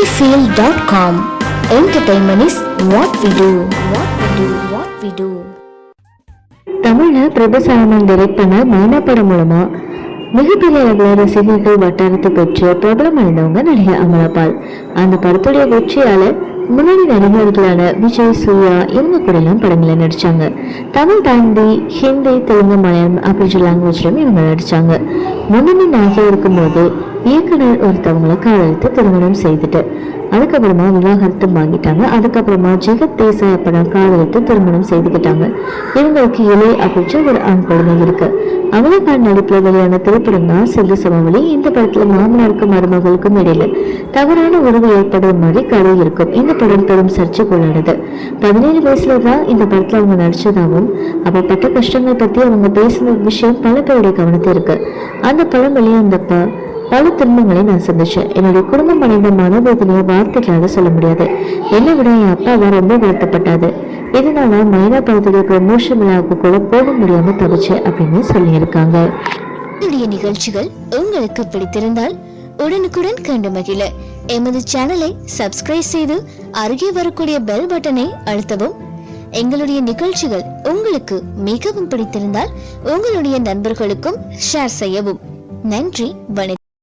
sunnyfield.com. Entertainment is what we do. What we do. What we do. தமிழ்ல Prabhu Solomon direct பண்ண மைனா படம் மூலமா மிகப்பெரிய அளவில் ரசிகர்கள் வட்டாரத்தை பெற்று பிரபலமடைந்தவங்க நடிகை அமலாபால் அந்த படத்துடைய வெற்றியால முன்னணி நடிகர்களான விஜய் சூர்யா இவங்க கூட எல்லாம் படங்களை நடிச்சாங்க. தமிழ் தாண்டி ஹிந்தி தெலுங்கு மலையாளம் அப்படின்ற லாங்குவேஜ்லையும் இவங்க நடிச்சாங்க. முன்னணி நாயகி இருக்கும்போது இயக்குனர் ஒருத்தவங்களை காதலித்து திருமணம் செய்துட்டு அதுக்கப்புறமா விவாகரத்தும் வாங்கிட்டாங்க. அதுக்கப்புறமா ஜெகத் தேசாய் படம் காதலித்து திருமணம் செய்துக்கிட்டாங்க. இவங்களுக்கு இலை அப்படின்ற ஒரு ஆண் குழந்தை இருக்கு. அமலகான் நடிப்புல வெளியான திரைப்படம் தான் சிந்து சமவெளி. இந்த படத்துல மாமனாருக்கும் மருமகளுக்கும் இடையில தவறான உறவு ஏற்படுற மாதிரி கதை இருக்கும். இந்த படம் பெரும் சர்ச்சைக்குள்ளானது. பதினேழு வயசுல தான் இந்த படத்துல அவங்க நடிச்சதாகவும் அப்ப பட்ட கஷ்டங்கள் பத்தி அவங்க பேசின விஷயம் பல பேருடைய கவனத்தை இருக்கு. அந்த படம் வெளியாந்தப்ப பல துன்பங்களை நான் சந்திச்சேன். என்னுடைய குடும்பம் அடைந்த மனவேதனையை வார்த்தைகளால சொல்ல முடியாது. என்னை விட என் அப்பா தான் ரொம்ப வருத்தப்பட்டாது இதனால மைனா படத்துடைய ப்ரமோஷன் விழாவுக்கு கூட போக முடியாம தவிச்சேன் அப்படின்னு சொல்லியிருக்காங்க. என்னுடைய நிகழ்ச்சிகள் உங்களுக்கு பிடித்திருந்தால் உடனுக்குடன் கண்டு மகிழ. எமது சேனலை சப்ஸ்கிரைப் செய்து அருகே வரக்கூடிய பெல் பட்டனை அழுத்தவும். எங்களுடைய நிகழ்ச்சிகள் உங்களுக்கு மிகவும் பிடித்திருந்தால் உங்களுடைய நண்பர்களுக்கும் ஷேர் செய்யவும். நன்றி வணக்கம்.